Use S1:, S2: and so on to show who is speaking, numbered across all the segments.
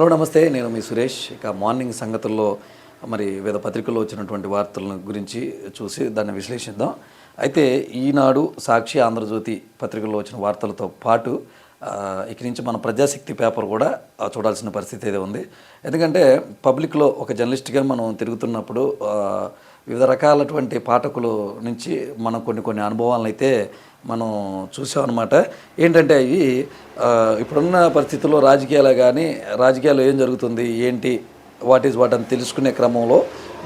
S1: Hello నమస్తే. నేను మీ సురేష్. ఇక మార్నింగ్ సంగతుల్లో మరి వివిధ పత్రికల్లో వచ్చినటువంటి వార్తలను గురించి చూసి దాన్ని విశ్లేషిద్దాం. అయితే ఈనాడు సాక్షి ఆంధ్రజ్యోతి పత్రికల్లో వచ్చిన వార్తలతో పాటు ఇక నుంచి మన ప్రజాశక్తి పేపర్ కూడా చూడాల్సిన పరిస్థితి అయితే ఉంది. ఎందుకంటే పబ్లిక్లో ఒక జర్నలిస్ట్గా మనం తిరుగుతున్నప్పుడు వివిధ రకాలటువంటి పాఠకులు నుంచి మనం కొన్ని కొన్ని అనుభవాలను అయితే మనం చూసామన్నమాట. ఏంటంటే అవి ఇప్పుడున్న పరిస్థితుల్లో రాజకీయాలు కానీ రాజకీయాల్లో ఏం జరుగుతుంది ఏంటి వాట్ ఈజ్ వాట్ అని తెలుసుకునే క్రమంలో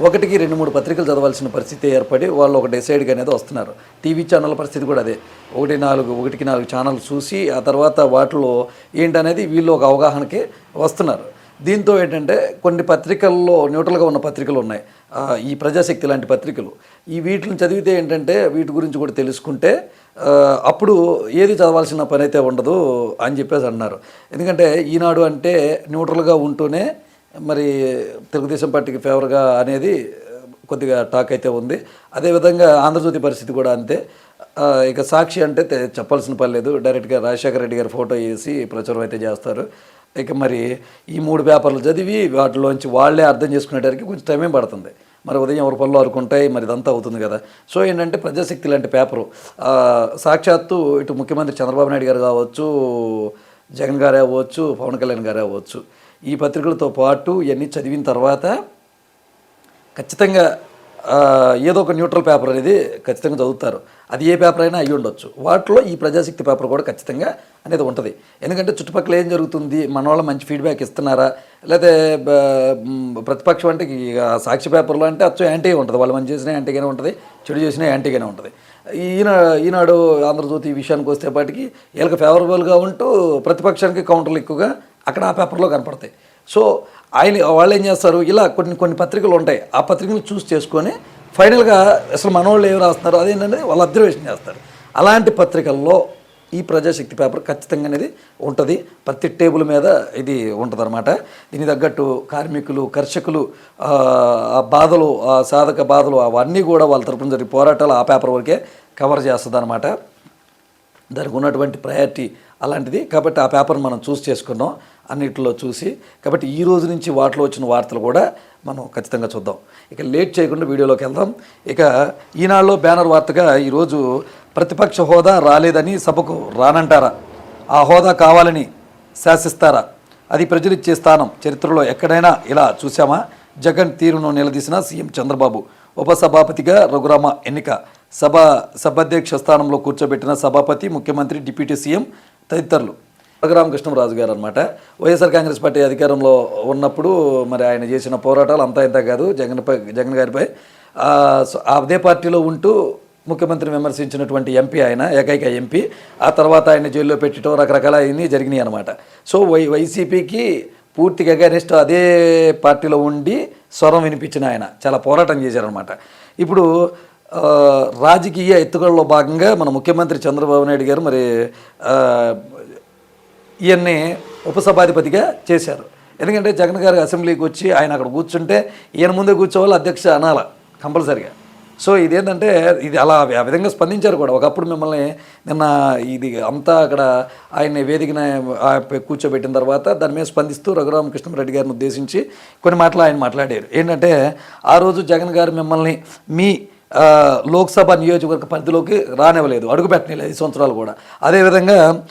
S1: ఒకటికి రెండు మూడు పత్రికలు చదవాల్సిన పరిస్థితి ఏర్పడి వాళ్ళు ఒక డిసైడ్గా అనేది వస్తున్నారు. టీవీ ఛానల్ పరిస్థితి కూడా అదే. ఒకటి నాలుగు ఒకటికి నాలుగు ఛానల్ చూసి ఆ తర్వాత వాటిలో ఏంటనేది వీళ్ళు ఒక అవగాహనకి వస్తున్నారు. దీంతో ఏంటంటే కొన్ని పత్రికల్లో న్యూట్రల్గా ఉన్న పత్రికలు ఉన్నాయి. ఈ ప్రజాశక్తి లాంటి పత్రికలు. ఈ వీటిని చదివితే ఏంటంటే వీటి గురించి కూడా తెలుసుకుంటే అప్పుడు ఏది చదవాల్సిన పని అయితే ఉండదు అని చెప్పేసి అన్నారు. ఎందుకంటే ఈనాడు అంటే న్యూట్రల్గా ఉంటూనే మరి తెలుగుదేశం పార్టీకి ఫేవర్గా అనేది కొద్దిగా టాక్ అయితే ఉంది. అదేవిధంగా ఆంధ్రజ్యోతి పరిస్థితి కూడా అంతే. ఇక సాక్షి అంటే చెప్పాల్సిన పని లేదు. డైరెక్ట్గా రాజశేఖర రెడ్డి గారి ఫోటో వేసి ప్రచారం అయితే చేస్తారు. ఇక మరి ఈ మూడు పేపర్లు చదివి వాటిలోంచి వాళ్ళే అర్థం చేసుకునేటానికి కొంచెం టైమే పడుతుంది. మరి ఉదయం ఎవరి పనులు అనుకుంటాయి మరి ఇదంతా అవుతుంది కదా. సో ఏంటంటే ప్రజాశక్తి లాంటి పేపరు సాక్షాత్తు ఇటు ముఖ్యమంత్రి చంద్రబాబు నాయుడు గారు కావచ్చు జగన్ గారే అవ్వచ్చు పవన్ కళ్యాణ్ గారే అవ్వచ్చు. ఈ పత్రికలతో పాటు ఇవన్నీ చదివిన తర్వాత ఖచ్చితంగా ఏదో ఒక న్యూట్రల్ పేపర్ అనేది ఖచ్చితంగా చదువుతారు. అది ఏ పేపర్ అయినా అయ్యి ఉండొచ్చు. వాటిలో ఈ ప్రజాశక్తి పేపర్ కూడా ఖచ్చితంగా అనేది ఉంటుంది. ఎందుకంటే చుట్టుపక్కల ఏం జరుగుతుంది? మన వాళ్ళు మంచి ఫీడ్బ్యాక్ ఇస్తున్నారా? లేకపోతే ప్రతిపక్షం అంటే సాక్షి పేపర్లో అంటే అచ్చం యాంటీగా ఉంటుంది. వాళ్ళు మంచి చేసినా యాంటీగానే ఉంటుంది. చెడు చేసినా యాంటీగానే ఉంటుంది. ఈయన ఈనాడు ఆంధ్రజ్యోతి ఈ విషయానికి వస్తేపాటికి వీళ్ళకి ఫేవరబుల్గా ఉంటూ ప్రతిపక్షానికి కౌంటర్లు ఎక్కువగా అక్కడ ఆ పేపర్లో కనపడతాయి. సో ఆయన వాళ్ళు ఏం చేస్తారు? ఇలా కొన్ని కొన్ని పత్రికలు ఉంటాయి. ఆ పత్రికలు చూస్ చేసుకొని ఫైనల్గా అసలు మనోళ్ళు ఏమి రాస్తున్నారు? అదేంటనేది వాళ్ళు అబ్జర్వేషన్ చేస్తారు. అలాంటి పత్రికల్లో ఈ ప్రజాశక్తి పేపర్ ఖచ్చితంగా అనేది ఉంటుంది. ప్రతి టేబుల్ మీద ఇది ఉంటుందన్నమాట. దీనికి తగ్గట్టు కార్మికులు కర్షకులు ఆ ఆ బాధలు ఆ సాధక బాధలు అవన్నీ కూడా వాళ్ళ తరపున జరిగే పోరాటాలు ఆ పేపర్ వరకే కవర్ చేస్తుంది దానికి ఉన్నటువంటి ప్రయారిటీ అలాంటిది. కాబట్టి ఆ పేపర్ మనం చూస్ చేసుకున్నాం. అన్నిటిలో చూసి కాబట్టి ఈ రోజు నుంచి వాటిలో వచ్చిన వార్తలు కూడా మనం ఖచ్చితంగా చూద్దాం. ఇక లేట్ చేయకుండా వీడియోలోకి వెళ్దాం. ఇక ఈనాడులో బ్యానర్ వార్తగా ఈరోజు ప్రతిపక్ష హోదా రాలేదని సభకు రానంటారా? ఆ హోదా కావాలని శాసిస్తారా? అది ప్రజలిచ్చే స్థానం చరిత్రలో ఎక్కడైనా ఇలా చూసామా జగన్ తీరును నిలదీసిన సీఎం చంద్రబాబు ఉపసభాపతిగా రఘురామ ఎన్నిక సభ సభాధ్యక్ష స్థానంలో కూర్చోబెట్టిన సభాపతి ముఖ్యమంత్రి డిప్యూటీ సీఎం తదితరులు. రఘురామకృష్ణరాజు గారు అనమాట వైఎస్ఆర్ కాంగ్రెస్ పార్టీ అధికారంలో ఉన్నప్పుడు మరి ఆయన చేసిన పోరాటాలు అంతా ఇంత కాదు జగన్పై జగన్ గారిపై ఆ, అదే పార్టీలో ఉంటూ ముఖ్యమంత్రిని విమర్శించినటువంటి ఎంపీ ఆయన ఏకైక ఎంపీ. ఆ తర్వాత ఆయన జైల్లో పెట్టడం రకరకాల అన్నీ జరిగినాయి అనమాట సో వై వైసీపీకి పూర్తిగా అగైనెస్ట్ అదే పార్టీలో ఉండి స్వరం వినిపించిన ఆయన. చాలా పోరాటం చేశారనమాట ఇప్పుడు రాజకీయ ఎత్తుగడలో భాగంగా మన ముఖ్యమంత్రి చంద్రబాబు నాయుడు గారు మరి ఈయన్ని ఉపసభాధిపతిగా చేశారు. ఎందుకంటే జగన్ గారు అసెంబ్లీకి వచ్చి ఆయన అక్కడ కూర్చుంటే ఈయన ముందే కూర్చోవాలి అధ్యక్ష అనాల కంపల్సరిగా. సో ఇదేంటంటే ఇది అలా ఆ విధంగా స్పందించారు కూడా. ఒకప్పుడు మిమ్మల్ని నిన్న ఇది అంతా అక్కడ ఆయన్ని వేదికన కూర్చోబెట్టిన తర్వాత దాని మీద స్పందిస్తూ రఘురామకృష్ణరెడ్డి గారిని ఉద్దేశించి కొన్ని మాటలు ఆయన మాట్లాడారు. ఏంటంటే ఆ రోజు జగన్ గారు మిమ్మల్ని మీ లోక్సభ నియోజకవర్గ పరిధిలోకి రానివ్వలేదు అడుగుపెట్టలేదు ఈ సంవత్సరాలు కూడా. అదేవిధంగా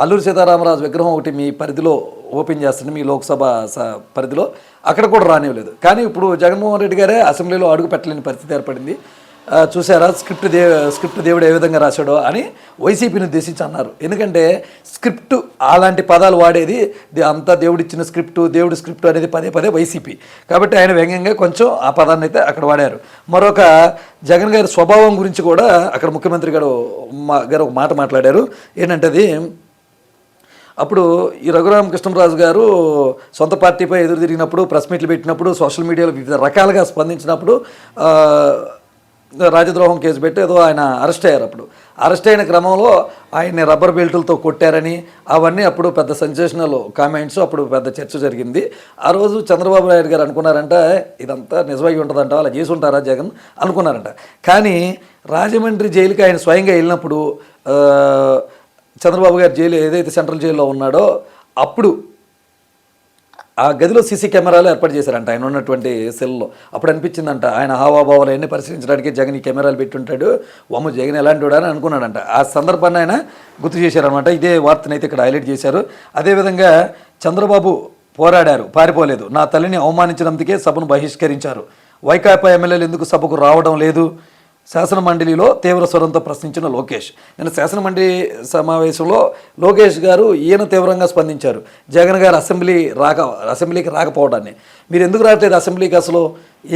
S1: అల్లూరి సీతారామరాజు విగ్రహం ఒకటి మీ పరిధిలో ఓపెన్ చేస్తుంది మీ లోక్సభ స- పరిధిలో. అక్కడ కూడా రానివ్వలేదు. కానీ ఇప్పుడు జగన్మోహన్ రెడ్డి గారే అసెంబ్లీలో అడుగు పెట్టలేని పరిస్థితి ఏర్పడింది. చూసారా? స్క్రిప్ట్ దే స్క్రిప్ట్ దేవుడు ఏ విధంగా రాశాడో అని వైసీపీని ఉద్దేశించి అన్నారు. ఎందుకంటే స్క్రిప్ట్ అలాంటి పదాలు వాడేది అంతా దేవుడిచ్చిన స్క్రిప్ట్ దేవుడి స్క్రిప్ట్ అనేది పదే పదే వైసీపీ. కాబట్టి ఆయన వ్యంగ్యంగా కొంచెం ఆ పదాన్ని అయితే అక్కడ వాడారు. మరొక జగన్ గారి స్వభావం గురించి కూడా అక్కడ ముఖ్యమంత్రి గారు మా- గారు ఒక మాట మాట్లాడారు. ఏంటంటే అది అప్పుడు ఈ రఘురామకృష్ణరాజు గారు సొంత పార్టీపై ఎదురు తిరిగినప్పుడు ప్రెస్ మీట్లు పెట్టినప్పుడు సోషల్ మీడియాలో వివిధ రకాలుగా స్పందించినప్పుడు రాజద్రోహం కేసు పెట్టి ఏదో ఆయన అరెస్ట్ అయ్యారు అప్పుడు. అరెస్ట్ అయిన క్రమంలో ఆయన్ని రబ్బర్ బెల్టులతో కొట్టారని అవన్నీ అప్పుడు పెద్ద సెన్సేషనల్ కామెంట్స్ అప్పుడు పెద్ద చర్చ జరిగింది. ఆ రోజు చంద్రబాబు నాయుడు గారు అనుకున్నారంట ఇదంతా నిజమై ఉంటుందంట అలా చేసి ఉంటారా జగన్? అనుకున్నారంట. కానీ రాజమండ్రి జైలుకి ఆయన స్వయంగా వెళ్ళినప్పుడు చంద్రబాబు గారు జైలు ఏదైతే సెంట్రల్ జైల్లో ఉన్నాడో అప్పుడు ఆ గదిలో సీసీ కెమెరాలు ఏర్పాటు చేశారంట. ఆయన ఉన్నటువంటి సెల్లో. అప్పుడు అనిపించిందంట ఆయన హావాభావాలు అన్నీ పరిశీలించడానికి జగన్ ఈ కెమెరాలు పెట్టుంటాడు. వమ్ము జగన్ ఎలాంటి వాడు అని అనుకున్నాడంట. ఆ సందర్భాన్ని ఆయన గుర్తు చేశారనమాట ఇదే వార్తనైతే ఇక్కడ హైలైట్ చేశారు. అదేవిధంగా చంద్రబాబు పోరాడారు పారిపోలేదు. నా తల్లిని అవమానించినందుకే సభను బహిష్కరించారు. వైకాపా ఎమ్మెల్యేలు ఎందుకు సభకు రావడం లేదు? శాసన మండలిలో తీవ్ర స్వరంతో ప్రశ్నించిన లోకేష్. నిన్న శాసన మండలి సమావేశంలో లోకేష్ గారు ఈయన తీవ్రంగా స్పందించారు. జగన్ గారు అసెంబ్లీ రాక అసెంబ్లీకి రాకపోవడాన్ని. మీరు ఎందుకు రావట్లేదు అసెంబ్లీకి అసలు?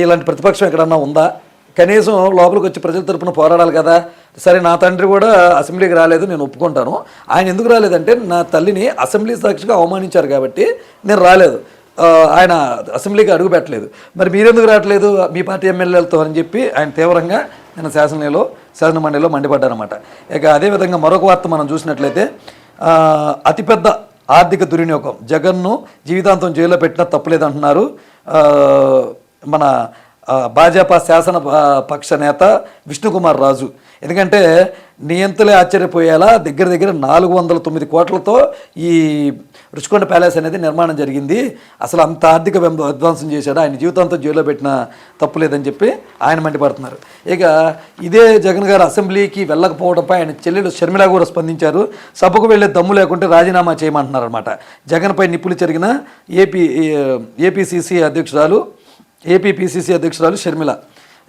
S1: ఇలాంటి ప్రతిపక్షం ఎక్కడన్నా ఉందా? కనీసం లోపలికి వచ్చి ప్రజల తరపున పోరాడాలి కదా. సరే నా తండ్రి కూడా అసెంబ్లీకి రాలేదు నేను ఒప్పుకుంటాను. ఆయన ఎందుకు రాలేదంటే నా తల్లిని అసెంబ్లీ సాక్షిగా అవమానించారు కాబట్టి నేను రాలేదు. ఆయన అసెంబ్లీకి అడుగు పెట్టలేదు. మరి మీరెందుకు రావట్లేదు? మీ పార్టీ ఎమ్మెల్యేలతో అని చెప్పి ఆయన తీవ్రంగా నిన్న శాసనలో శాసన మండలిలో మండిపడ్డారన్నమాట. ఇక అదేవిధంగా మరొక వార్త మనం చూసినట్లయితే అతిపెద్ద ఆర్థిక దుర్వినియోగం. జగన్ను జీవితాంతం జైల్లో పెట్టినా తప్పులేదంటున్నారు. మన భాజపా శాసన పక్ష నేత విష్ణుకుమార్ రాజు. ఎందుకంటే నియంతలే ఆశ్చర్యపోయేలా దగ్గర దగ్గర నాలుగు వందల తొమ్మిది కోట్లతో ఈ రుచికొండ ప్యాలెస్ అనేది నిర్మాణం జరిగింది. అసలు అంత ఆర్థిక విధ్వంసం చేశాడు? ఆయన జీవితాంతం జైల్లో పెట్టిన తప్పు లేదని చెప్పి ఆయన మండిపడుతున్నారు. ఇక ఇదే జగన్ గారు అసెంబ్లీకి వెళ్ళకపోవడంపై ఆయన చెల్లెలు షర్మిల కూడా స్పందించారు. సభకు వెళ్ళే దమ్ము లేకుంటే రాజీనామా చేయమంటున్నారు అనమాట జగన్పై నిప్పులు జరిగిన ఏపీ ఏపీసీసీ అధ్యక్షురాలు ఏపీపీసీసీ అధ్యక్షురాలు షర్మిల.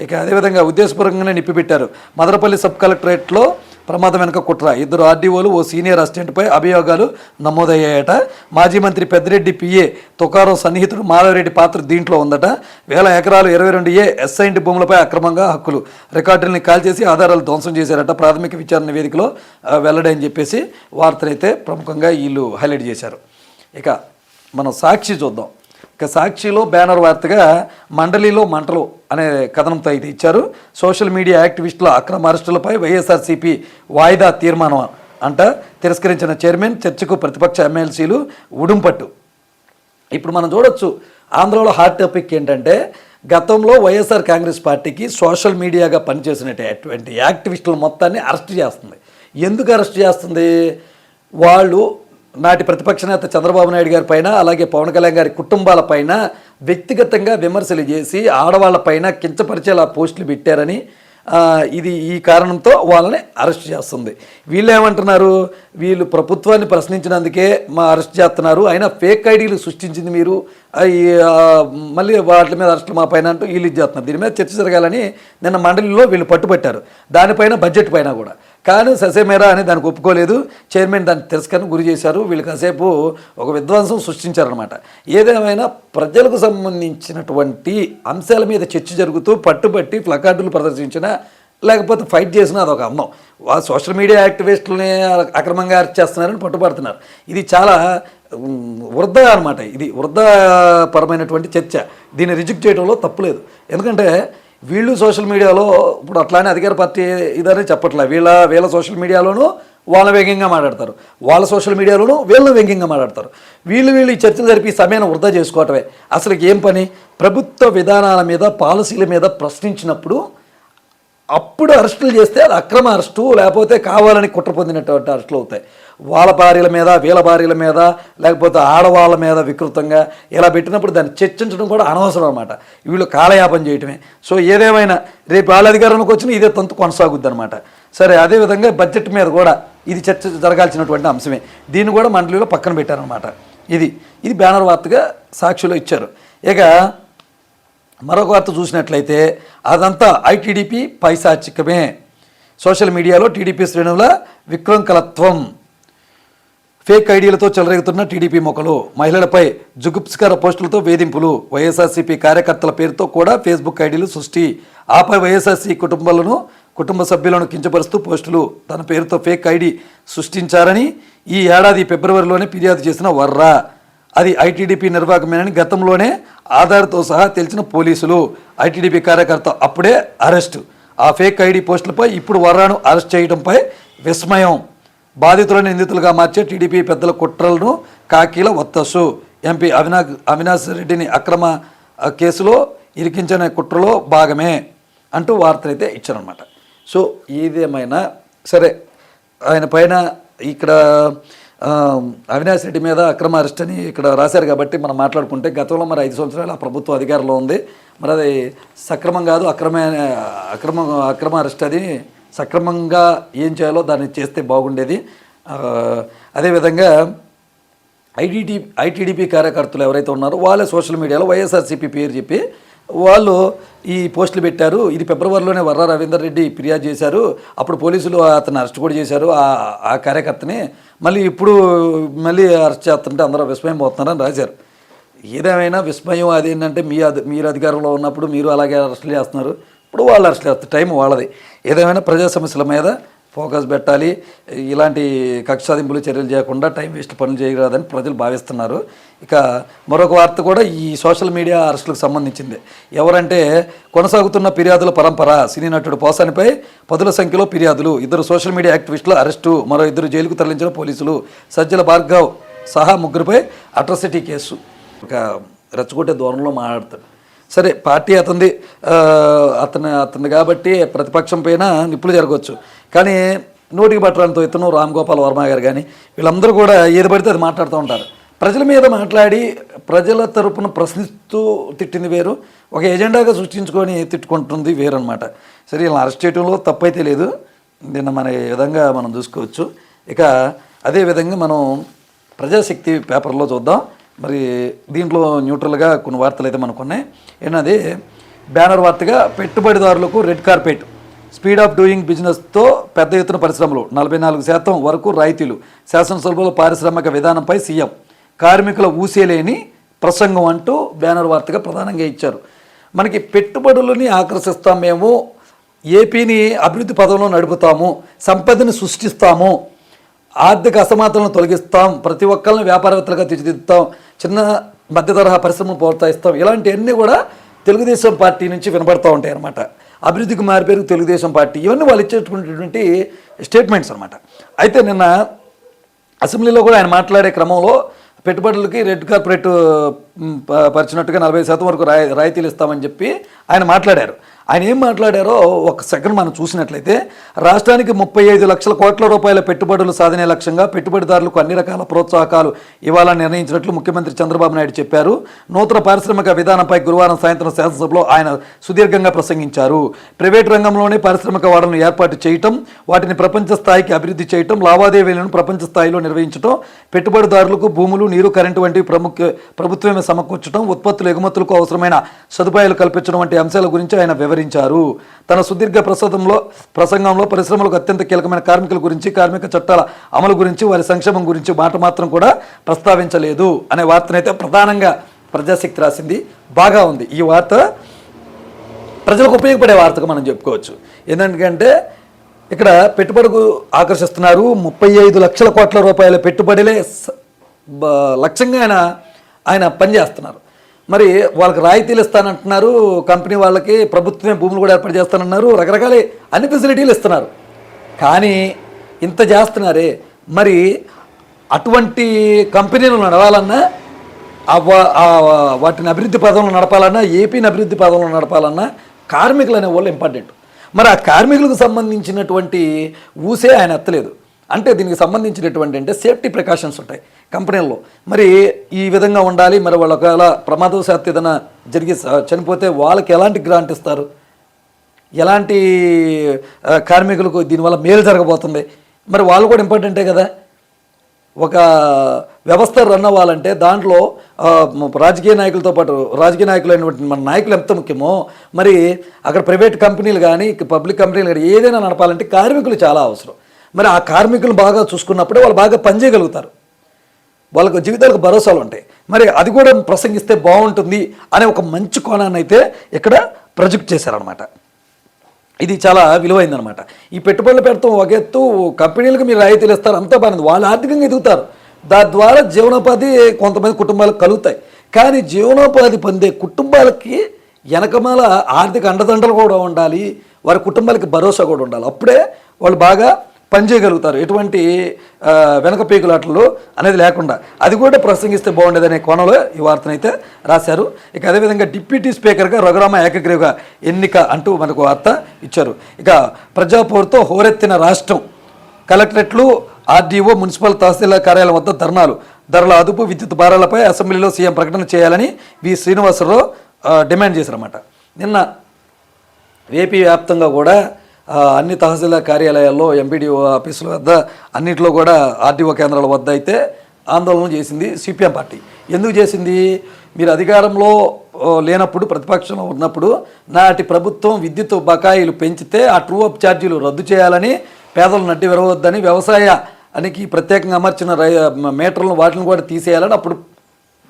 S1: ఇక అదేవిధంగా ఉద్దేశపూర్వకంగానే నిప్పిపెట్టారు. మదనపల్లి సబ్ కలెక్టరేట్లో ప్రమాదం వెనుక కుట్ర. ఇద్దరు ఆర్డీఓలు ఓ సీనియర్ అసిస్టెంట్పై అభియోగాలు నమోదయ్యాయట. మాజీ మంత్రి పెద్దిరెడ్డి పిఏ తుకారం సన్నిహితుడు మాధవరెడ్డి పాత్ర దీంట్లో ఉందట. వేల ఎకరాలు ఇరవై రెండు ఏ ఎస్ఐంటి భూములపై అక్రమంగా హక్కులు రికార్డుల్ని కాల్చేసి ఆధారాలు ధ్వంసం చేశారట. ప్రాథమిక విచారణ వేదికలో వెల్లడని చెప్పేసి వార్తలైతే ప్రముఖంగా వీళ్ళు హైలైట్ చేశారు. ఇక మనం సాక్షి చూద్దాం. ఇక సాక్షిలో బ్యానర్ వార్తగా మండలిలో మంటలు అనే కథనంతో అయితే ఇచ్చారు. సోషల్ మీడియా యాక్టివిస్టుల అక్రమ అరెస్టులపై వైఎస్ఆర్సీపీ వాయిదా తీర్మానం అంట తిరస్కరించిన చైర్మన్ చర్చకు ప్రతిపక్ష ఎమ్మెల్సీలు ఉడుంపట్టు. ఇప్పుడు మనం చూడొచ్చు ఆంధ్రలో హాట్ టాపిక్ ఏంటంటే గతంలో వైఎస్ఆర్ కాంగ్రెస్ పార్టీకి సోషల్ మీడియాగా పనిచేసినటువంటి యాక్టివిస్టుల మొత్తాన్ని అరెస్ట్ చేస్తుంది. ఎందుకు అరెస్ట్ చేస్తుంది? వాళ్ళు నాటి ప్రతిపక్ష నేత చంద్రబాబు నాయుడు గారి పైన అలాగే పవన్ కళ్యాణ్ గారి కుటుంబాల పైన వ్యక్తిగతంగా విమర్శలు చేసి ఆడవాళ్ళ పైన కించపరిచేలా పోస్టులు పెట్టారని ఇది ఈ కారణంతో వాళ్ళని అరెస్ట్ చేస్తుంది. వీళ్ళు ఏమంటున్నారు? వీళ్ళు ప్రభుత్వాన్ని ప్రశ్నించినందుకే మా అరెస్ట్ చేస్తున్నారు. అయినా ఫేక్ ఐడీలు సృష్టించింది మీరు. మళ్ళీ వాటి మీద అరెస్టులు మా పైన అంటూ వీళ్ళు ఇది చేస్తున్నారు. దీని మీద చర్చ జరగాలని నిన్న మండలిలో వీళ్ళు పట్టుబట్టారు. దానిపైన బడ్జెట్ పైన కూడా. కానీ ససేమేరా అని దానికి ఒప్పుకోలేదు. చైర్మన్ దాన్ని తిరస్కరణ గురి చేశారు. వీళ్ళు కాసేపు ఒక విధ్వంసం సృష్టించారనమాట ఏదేమైనా ప్రజలకు సంబంధించినటువంటి అంశాల మీద చర్చ జరుగుతూ పట్టుబట్టి ప్లకార్డులు ప్రదర్శించిన లేకపోతే ఫైట్ చేసినా అదొక అందం. వా సోషల్ మీడియా యాక్టివిస్టులని అక్రమంగా అరెస్ట్ చేస్తున్నారని పట్టుబడుతున్నారు. ఇది చాలా వృద్ధ అనమాట ఇది వృధాపరమైనటువంటి చర్చ. దీన్ని రిజెక్ట్ చేయడంలో తప్పులేదు ఎందుకంటే వీళ్ళు సోషల్ మీడియాలో ఇప్పుడు అట్లానే అధికార పార్టీ ఇదని చెప్పట్లే. వీళ్ళ వీళ్ళ సోషల్ మీడియాలోనూ వాళ్ళ వ్యంగ్యంగా మాట్లాడతారు. వాళ్ళ సోషల్ మీడియాలోనూ వీళ్ళ వ్యంగ్యంగా మాట్లాడతారు. వీళ్ళు వీళ్ళు ఈ చర్చలు జరిపి సమయాన్ని వృధా చేసుకోవటమే. అసలు ఏం పని? ప్రభుత్వ విధానాల మీద పాలసీల మీద ప్రశ్నించినప్పుడు అప్పుడు అరెస్టులు చేస్తే అది అక్రమ అరెస్టు లేకపోతే కావాలని కుట్ర పొందినటువంటి అరెస్టులు అవుతాయి. వాళ్ళ భార్యల మీద వీళ్ళ భార్యల మీద లేకపోతే ఆడవాళ్ళ మీద వికృతంగా ఇలా పెట్టినప్పుడు దాన్ని చర్చించడం కూడా అనవసరం అనమాట వీళ్ళు కాలయాపం చేయటమే. సో ఏదేమైనా రేపు వాళ్ళ అధికారంలోకి వచ్చిన ఇదే తంతు కొనసాగుద్ది అనమాట సరే అదేవిధంగా బడ్జెట్ మీద కూడా ఇది చర్చ జరగాల్సినటువంటి అంశమే. దీన్ని కూడా మండలిలో పక్కన పెట్టారనమాట ఇది ఇది బ్యానర్ వార్తగా సాక్షిలో ఇచ్చారు. ఇక మరొక వార్త చూసినట్లయితే అదంతా ఐటీడీపీ పైశాచికమే. సోషల్ మీడియాలో టీడీపీ శ్రేణుల విక్రంకలత్వం ఫేక్ ఐడీలతో చెలరేగుతున్న టీడీపీ మొక్కలు మహిళలపై జుగుప్స్కర పోస్టులతో వేధింపులు వైఎస్ఆర్సీపీ కార్యకర్తల పేరుతో కూడా ఫేస్బుక్ ఐడీలు సృష్టి. ఆపై వైఎస్ఆర్సీ కుటుంబాలను కుటుంబ సభ్యులను కించపరుస్తూ పోస్టులు తన పేరుతో ఫేక్ ఐడి సృష్టించారని ఈ ఏడాది ఫిబ్రవరిలోనే ఫిర్యాదు చేసిన వర్రా. అది ఐటీడీపీ నిర్వాహకమేనని గతంలోనే ఆధార్తో సహా తెలిసిన పోలీసులు ఐటీడీపీ కార్యకర్త అప్పుడే అరెస్టు. ఆ ఫేక్ ఐడి పోస్టులపై ఇప్పుడు వర్రాను అరెస్ట్ చేయడంపై విస్మయం. బాధితులను నిందితులుగా మార్చే టీడీపీ పెద్దల కుట్రలను కాకీల వత్తసు. ఎంపీ అవినా అవినాష్ రెడ్డిని అక్రమ కేసులో ఇరికించిన కుట్రలో భాగమే అంటూ వార్తనైతే ఇచ్చారనమాట సో ఏదేమైనా సరే ఆయన పైన ఇక్కడ అవినాష్ రెడ్డి మీద అక్రమ అరెస్ట్ అని ఇక్కడ రాశారు కాబట్టి మనం మాట్లాడుకుంటే గతంలో మరి ఐదు సంవత్సరాలు ఆ ప్రభుత్వం అధికారంలో ఉంది. మరి అది సక్రమం కాదు అక్రమ అక్రమ అక్రమ అరెస్ట్ అది. సక్రమంగా ఏం చేయాలో దాన్ని చేస్తే బాగుండేది. అదేవిధంగా ఐటీడీ ఐటీడీపీ కార్యకర్తలు ఎవరైతే ఉన్నారో వాళ్ళే సోషల్ మీడియాలో వైఎస్ఆర్సీపీ పేరు చెప్పి వాళ్ళు ఈ పోస్టులు పెట్టారు. ఇది ఫిబ్రవరిలోనే వర్ర రవీందర్ రెడ్డి ఫిర్యాదు చేశారు. అప్పుడు పోలీసులు అతను అరెస్ట్ కూడా చేశారు. ఆ ఆ కార్యకర్తని మళ్ళీ ఇప్పుడు మళ్ళీ అరెస్ట్ చేస్తుంటే అందరూ విస్మయం పోతున్నారని రాశారు. ఏదేమైనా విస్మయం అదేంటంటే మీ అధి మీరు అధికారంలో ఉన్నప్పుడు మీరు అలాగే అరెస్టులు చేస్తున్నారు. ఇప్పుడు వాళ్ళు అరెస్ట్ చేస్తారు. టైం వాళ్ళది. ఏదేమైనా ప్రజా సమస్యల మీద ఫోకస్ పెట్టాలి. ఇలాంటి కక్షాధింపులు చర్యలు చేయకుండా టైం వేస్ట్ పనులు చేయరాదని ప్రజలు భావిస్తున్నారు. ఇక మరొక వార్త కూడా ఈ సోషల్ మీడియా అరెస్టులకు సంబంధించింది. ఎవరంటే కొనసాగుతున్న ఫిర్యాదుల పరంపర సినీ నటుడు పోసానిపై పదుల సంఖ్యలో ఫిర్యాదులు. ఇద్దరు సోషల్ మీడియా యాక్టివిస్టులు అరెస్టు మరో ఇద్దరు జైలుకు తరలించిన పోలీసులు. సజ్జల భార్గవ్ సహా ముగ్గురుపై అట్రసిటీ కేసు. ఒక రెచ్చగొట్టే దూరంలో మాట్లాడతాడు. సరే పార్టీ అతనిది అతను అతను కాబట్టి ప్రతిపక్షం పైన నిప్పులు జరగవచ్చు. కానీ నోటికి పట్టడంతో ఇతను రామ్ గోపాల్ వర్మ గారు కానీ వీళ్ళందరూ కూడా ఏది పడితే అది మాట్లాడుతూ ఉంటారు. ప్రజల మీద మాట్లాడి ప్రజల తరపున ప్రశ్నిస్తూ తిట్టింది వేరు ఒక ఎజెండాగా సృష్టించుకొని తిట్టుకుంటుంది వేరు అనమాట సరే వీళ్ళని అరెస్ట్ చేయడంలో తప్పైతే లేదు. దీన్ని మన విధంగా మనం చూసుకోవచ్చు. ఇక అదే విధంగా మనం ప్రజాశక్తి పేపర్లో చూద్దాం. మరి దీంట్లో న్యూట్రల్గా కొన్ని వార్తలు అయితే మనకు ఉన్నాయి. ఏంటది బ్యానర్ వార్తగా పెట్టుబడిదారులకు red carpet speed of doing బిజినెస్తో పెద్ద ఎత్తున పరిశ్రమలు నలభై నాలుగు శాతం వరకు రాయితీలు శాసనసభలో పారిశ్రామిక విధానంపై సీఎం కార్మికుల ఊసేలేని ప్రసంగం అంటూ బ్యానర్ వార్తగా ప్రధానంగా ఇచ్చారు. మనకి పెట్టుబడులని ఆకర్షిస్తాం మేము ఏపీని అభివృద్ధి పదంలో నడుపుతాము సంపదని సృష్టిస్తాము ఆర్థిక అసమానతలను తొలగిస్తాం ప్రతి ఒక్కరిని వ్యాపారవేత్తలుగా తీర్చిదిద్దుతాం చిన్న మధ్య తరహా పరిశ్రమలు ప్రోత్సహిస్తాం ఇలాంటివన్నీ కూడా తెలుగుదేశం పార్టీ నుంచి వినబడుతూ ఉంటాయి అన్నమాట అభివృద్ధికి మారిపేరు తెలుగుదేశం పార్టీ. ఇవన్నీ వాళ్ళు ఇచ్చేటటువంటి స్టేట్మెంట్స్ అనమాట అయితే నిన్న అసెంబ్లీలో కూడా ఆయన మాట్లాడే క్రమంలో పెట్టుబడులకి రెడ్ కార్పొరేట్ ప- పరిచినట్టుగా నలభై శాతం వరకు రాయి రాయితీలు ఇస్తామని చెప్పి ఆయన మాట్లాడారు. ఆయన ఏం మాట్లాడారో ఒక సెకండ్ మనం చూసినట్లయితే రాష్ట్రానికి ముప్పై ఐదు లక్షల కోట్ల రూపాయల పెట్టుబడులు సాధనే లక్ష్యంగా పెట్టుబడిదారులకు అన్ని రకాల ప్రోత్సాహకాలు ఇవ్వాలని నిర్ణయించినట్లు ముఖ్యమంత్రి చంద్రబాబు నాయుడు చెప్పారు. నూతన పారిశ్రామిక విధానంపై గురువారం సాయంత్రం శాసనసభలో ఆయన సుదీర్ఘంగా ప్రసంగించారు. ప్రైవేటు రంగంలోనే పారిశ్రామిక వాడలను ఏర్పాటు చేయటం వాటిని ప్రపంచ స్థాయికి అభివృద్ధి చేయటం లావాదేవీలను ప్రపంచ స్థాయిలో నిర్వహించడం పెట్టుబడిదారులకు భూములు నీరు కరెంటు వంటి ప్రముఖ ప్రభుత్వమే సమకూర్చడం ఉత్పత్తులు ఎగుమతులకు అవసరమైన సదుపాయాలు కల్పించడం వంటి అంశాల గురించి ఆయన వివరించారు. తన సుదీర్ఘ ప్రసంగంలో ప్రసంగంలో పరిశ్రమలకు అత్యంత కీలకమైన కార్మికుల గురించి కార్మిక చట్టాల అమలు గురించి వారి సంక్షేమం గురించి మాట మాత్రం కూడా ప్రస్తావించలేదు అనే వార్తనైతే ప్రధానంగా ప్రజాశక్తి రాసింది. బాగా ఉంది. ఈ వార్త ప్రజలకు ఉపయోగపడే వార్తగా మనం చెప్పుకోవచ్చు. ఎందుకంటే ఇక్కడ పెట్టుబడుకు ఆకర్షిస్తున్నారు. ముప్పై ఐదు లక్షల కోట్ల రూపాయల పెట్టుబడులే లక్ష్యంగా ఆయన ఆయన పనిచేస్తున్నారు. మరి వాళ్ళకి రాయితీలు ఇస్తానంటున్నారు. కంపెనీ వాళ్ళకి ప్రభుత్వమే భూములు కూడా ఏర్పాటు చేస్తానన్నారు. రకరకాల అన్ని ఫెసిలిటీలు ఇస్తున్నారు. కానీ ఇంత చేస్తున్నారే. మరి అటువంటి కంపెనీలు నడవాలన్నా వాటిని అభివృద్ధి పదంలో నడపాలన్నా ఏపీని అభివృద్ధి పదంలో నడపాలన్నా కార్మికులు అనే వాళ్ళు ఇంపార్టెంట్ మరి ఆ కార్మికులకు సంబంధించినటువంటి ఊసే ఆయన ఎత్తలేదు. అంటే దీనికి సంబంధించినటువంటి అంటే సేఫ్టీ ప్రికాషన్స్ ఉంటాయి. కంపెనీల్లో. మరి ఈ విధంగా ఉండాలి. మరి వాళ్ళు ఒకవేళ ప్రమాదవశాత్తు ఏదైనా జరిగి చనిపోతే వాళ్ళకి ఎలాంటి గ్రాంట్ ఇస్తారు? ఎలాంటి కార్మికులకు దీనివల్ల మేలు జరగబోతుంది? మరి వాళ్ళు కూడా ఇంపార్టెంటే కదా. ఒక వ్యవస్థ రన్ అవ్వాలంటే దాంట్లో రాజకీయ నాయకులతో పాటు రాజకీయ నాయకులు అయినటువంటి మన నాయకులు ఎంత ముఖ్యమో మరి అక్కడ ప్రైవేట్ కంపెనీలు కానీ పబ్లిక్ కంపెనీలు కానీ ఏదైనా నడపాలంటే కార్మికులు చాలా అవసరం. మరి ఆ కార్మికులు బాగా చూసుకున్నప్పుడే వాళ్ళు బాగా పనిచేయగలుగుతారు. వాళ్ళకు జీవితాలకు భరోసాలు ఉంటాయి. మరి అది కూడా ప్రసంగిస్తే బాగుంటుంది అనే ఒక మంచి కోణాన్ని అయితే ఇక్కడ ప్రొజెక్ట్ చేశారనమాట ఇది చాలా విలువైందనమాట ఈ పెట్టుబడులు పెడతాం ఒక ఎత్తు కంపెనీలకు మీరు రాయితీలు ఇస్తారు అంతా బాగుంది. వాళ్ళు ఆర్థికంగా ఎదుగుతారు. దాని ద్వారా జీవనోపాధి కొంతమంది కుటుంబాలకు కలుగుతాయి. కానీ జీవనోపాధి పొందే కుటుంబాలకి వెనకమాల ఆర్థిక అండదండలు కూడా ఉండాలి. వారి కుటుంబాలకి భరోసా కూడా ఉండాలి. అప్పుడే వాళ్ళు బాగా పనిచేయగలుగుతారు. ఎటువంటి వెనక పీకులాటలు అనేది లేకుండా. అది కూడా ప్రసంగిస్తే బాగుండేదనే కోణంలో ఈ వార్తనైతే రాశారు. ఇక అదేవిధంగా డిప్యూటీ స్పీకర్గా రఘురామ ఏకగ్రీవగా ఎన్నిక అంటూ మనకు వార్త ఇచ్చారు. ఇక ప్రజాపోరుతో హోరెత్తిన రాష్ట్రం. కలెక్టరేట్లు ఆర్డీఓ మున్సిపల్ తహసీల్దార్ కార్యాలయం వద్ద ధర్నాలు. ధరల అదుపు విద్యుత్ భారాలపై అసెంబ్లీలో సీఎం ప్రకటన చేయాలని వి. శ్రీనివాసరావు డిమాండ్ చేశారన్నమాట. నిన్న ఏపీ వ్యాప్తంగా కూడా అన్ని తహసీల్దార్ కార్యాలయాల్లో ఎంపీడీఓ ఆఫీసుల వద్ద అన్నింటిలో కూడా ఆర్టీఓ కేంద్రాల వద్ద అయితే ఆందోళన చేసింది సిపిఎం పార్టీ. ఎందుకు చేసింది? మీరు అధికారంలో లేనప్పుడు ప్రతిపక్షంలో ఉన్నప్పుడు నాటి ప్రభుత్వం విద్యుత్ బకాయిలు పెంచితే ఆ ట్రూ అప్ ఛార్జీలు రద్దు చేయాలని పేదలు నడ్డి విరవద్దని వ్యవసాయానికి ప్రత్యేకంగా అమర్చిన రై మీటర్లను వాటిని కూడా తీసేయాలని అప్పుడు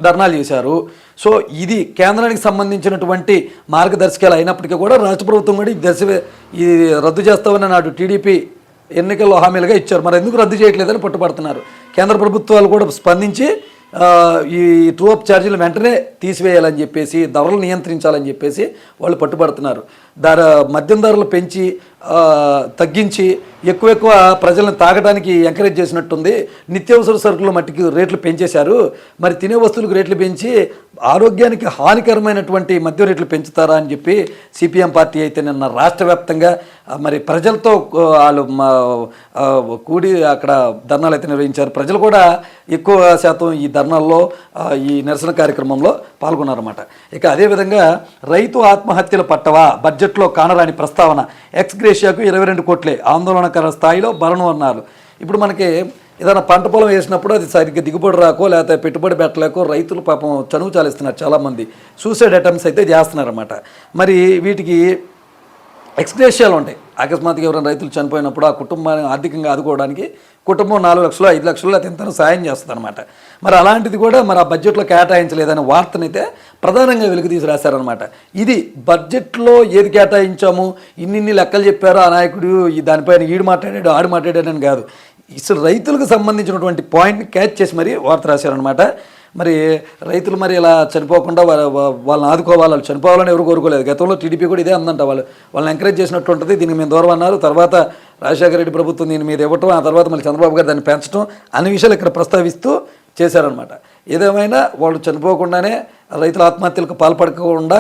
S1: ధర్నాలు చేశారు. సో ఇది కేంద్రానికి సంబంధించినటువంటి మార్గదర్శకాలు అయినప్పటికీ కూడా రాష్ట్ర ప్రభుత్వం కూడా ఈ దశ ఈ రద్దు చేస్తామని నాడు టీడీపీ ఎన్నికల్లో హామీలుగా ఇచ్చారు. మరి ఎందుకు రద్దు చేయట్లేదని పట్టుబడుతున్నారు. కేంద్ర ప్రభుత్వాలు కూడా స్పందించి ఈ టూ అప్ ఛార్జీలు వెంటనే తీసివేయాలని చెప్పేసి ధరలు నియంత్రించాలని చెప్పేసి వాళ్ళు పట్టుబడుతున్నారు. ధర మద్యం ధరలు పెంచి తగ్గించి ఎక్కువ ఎక్కువ ప్రజలను తాగడానికి ఎంకరేజ్ చేసినట్టుంది. నిత్యావసర సరుకుల మట్టికి రేట్లు పెంచేశారు. మరి తినే వస్తువులకు రేట్లు పెంచి ఆరోగ్యానికి హానికరమైనటువంటి మద్యం రేట్లు పెంచుతారా అని చెప్పి సిపిఎం పార్టీ అయితే నిన్న రాష్ట్ర వ్యాప్తంగా మరి ప్రజలతో వాళ్ళు కూడి అక్కడ ధర్నాలు అయితే నిర్వహించారు. ప్రజలు కూడా ఎక్కువ శాతం ఈ ధర్నాల్లో ఈ నిరసన కార్యక్రమంలో పాల్గొన్నారన్నమాట. ఇక అదేవిధంగా రైతు ఆత్మహత్యల పట్టవా? బడ్జెట్ బడ్జెట్లో కానరాని ప్రస్తావన ఎక్స్ గ్రేషియాకు ఇరవై రెండు కోట్లే ఆందోళనకర స్థాయిలో భరణం అన్నారు. ఇప్పుడు మనకి ఏదైనా పంట పొలం వేసినప్పుడు అది సరిగ్గా దిగుబడి రాకో లేకపోతే పెట్టుబడి పెట్టలేకో రైతులు పాపం చనువు చాలిస్తున్నారు చాలామంది. సూసైడ్ అటెంప్ట్స్ అయితే చేస్తున్నారన్నమాట. మరి వీటికి ఎక్స్గ్రేషియాలు ఉంటాయి. అకస్మాత్తుగా ఎవరైనా రైతులు చనిపోయినప్పుడు ఆ కుటుంబాన్ని ఆర్థికంగా ఆదుకోవడానికి కుటుంబం నాలుగు లక్షలు ఐదు లక్షలు లేకపోతే సాయం చేస్తుంది అనమాట మరి అలాంటిది కూడా మరి ఆ బడ్జెట్లో కేటాయించలేదనే వార్తనైతే ప్రధానంగా వెలుగు తీసి రాశారనమాట ఇది బడ్జెట్లో ఏది కేటాయించాము? ఇన్నిన్ని లెక్కలు చెప్పారు ఆ నాయకుడు ఈ దానిపైన ఈడు మాట్లాడాడు ఆడు మాట్లాడాడని కాదు. ఇసలు రైతులకు సంబంధించినటువంటి పాయింట్ని క్యాచ్ చేసి మరి వార్త రాశారనమాట మరి రైతులు మరి ఇలా చనిపోకుండా వాళ్ళని ఆదుకోవాలి వాళ్ళు చనిపోవాలని ఎవరు కోరుకోలేదు. గతంలో టీడీపీ కూడా ఇదే అందంట. వాళ్ళు వాళ్ళని ఎంకరేజ్ చేసినట్టు ఉంటుంది. దీనికి మేము దూరం అన్నారు. తర్వాత రాజశేఖర రెడ్డి ప్రభుత్వం దీని మీద ఇవ్వటం ఆ తర్వాత మళ్ళీ చంద్రబాబు గారు దాన్ని పెంచడం అన్ని విషయాలు ఇక్కడ ప్రస్తావిస్తూ చేశారనమాట ఏదేమైనా వాళ్ళు చనిపోకుండానే రైతుల ఆత్మహత్యలకు పాల్పడకుండా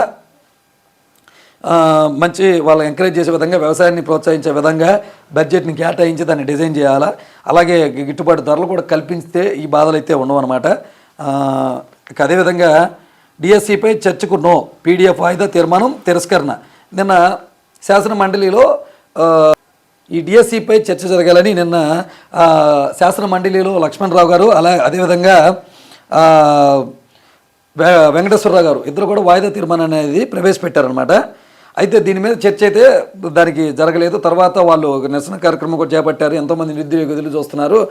S1: మంచి వాళ్ళు ఎంకరేజ్ చేసే విధంగా వ్యవసాయాన్ని ప్రోత్సహించే విధంగా బడ్జెట్ని కేటాయించి దాన్ని డిజైన్ చేయాలా? అలాగే గిట్టుబాటు ధరలు కూడా కల్పిస్తే ఈ బాధలు అయితే ఉండవు అనమాట అదేవిధంగా డిఎస్సిపై చర్చకు నో పీడిఎఫ్ వాయిదా తీర్మానం తిరస్కరణ. నిన్న శాసన మండలిలో ఈ డిఎస్సిపై చర్చ జరగాలని నిన్న శాసన మండలిలో లక్ష్మణరావు గారు అలా అదేవిధంగా వె- వెంకటేశ్వరరావు గారు ఇద్దరు కూడా వాయిదా తీర్మానం అనేది ప్రవేశపెట్టారనమాట అయితే దీని మీద చర్చ అయితే దానికి జరగలేదు. తర్వాత వాళ్ళు నిరసన కార్యక్రమం కూడా చేపట్టారు. ఎంతోమంది నిరుద్యోగులు చూస్తున్నారు.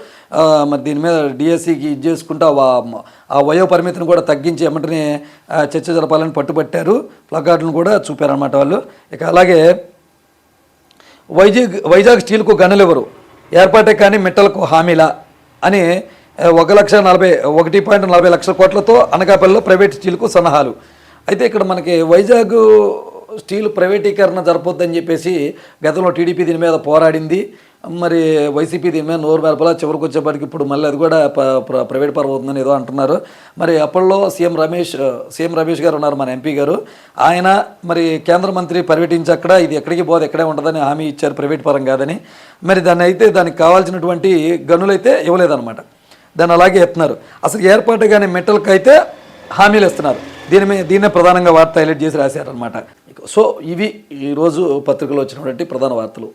S1: మరి దీని మీద డిఎస్సికి ఇది చేసుకుంటూ ఆ- వయో పరిమితిని కూడా తగ్గించి వెంటనే చర్చ జరపాలని పట్టుబట్టారు. ప్లకార్డులను కూడా చూపారనమాట వాళ్ళు. ఇక అలాగే వైజాగ్ వైజాగ్ స్టీల్కు గనులెవరు? ఏర్పాటే కానీ మిట్టలకు హామీలా? అని ఒక లక్ష నలభై ఒకటి పాయింట్ నలభై లక్షల కోట్లతో అనకాపల్లిలో ప్రైవేట్ స్టీల్కు సన్నాహాలు. అయితే ఇక్కడ మనకి వైజాగ్ స్టీల్ ప్రైవేటీకరణ జరపొద్దని చెప్పేసి గతంలో టీడీపీ దీని మీద పోరాడింది. మరి వైసీపీ దీని మీద నోరు మెరపలా చివరికి వచ్చేప్పటికి ఇప్పుడు మళ్ళీ అది కూడా ప్రైవేట్ పరం అవుతుందని ఏదో అంటున్నారు. మరి అప్పట్లో సీఎం రమేష్ సీఎం రమేష్ గారు ఉన్నారు మన ఎంపీ గారు. ఆయన మరి కేంద్ర మంత్రి పర్యటించి అక్కడ ఇది ఎక్కడికి పోదు ఎక్కడే ఉండదని హామీ ఇచ్చారు ప్రైవేట్ పరం కాదని. మరి దాన్ని అయితే దానికి కావాల్సినటువంటి గనులైతే ఇవ్వలేదన్నమాట. దాన్ని అలాగే చెప్తున్నారు అసలు ఏర్పాటు కానీ మెటల్కి అయితే హామీలు ఇస్తున్నారు దీని మీద దీన్నే ప్రధానంగా వార్త హైలైట్ చేసి రాశారనమాట సో ఇవి ఈరోజు పత్రికలో వచ్చినటువంటి ప్రధాన వార్తలు.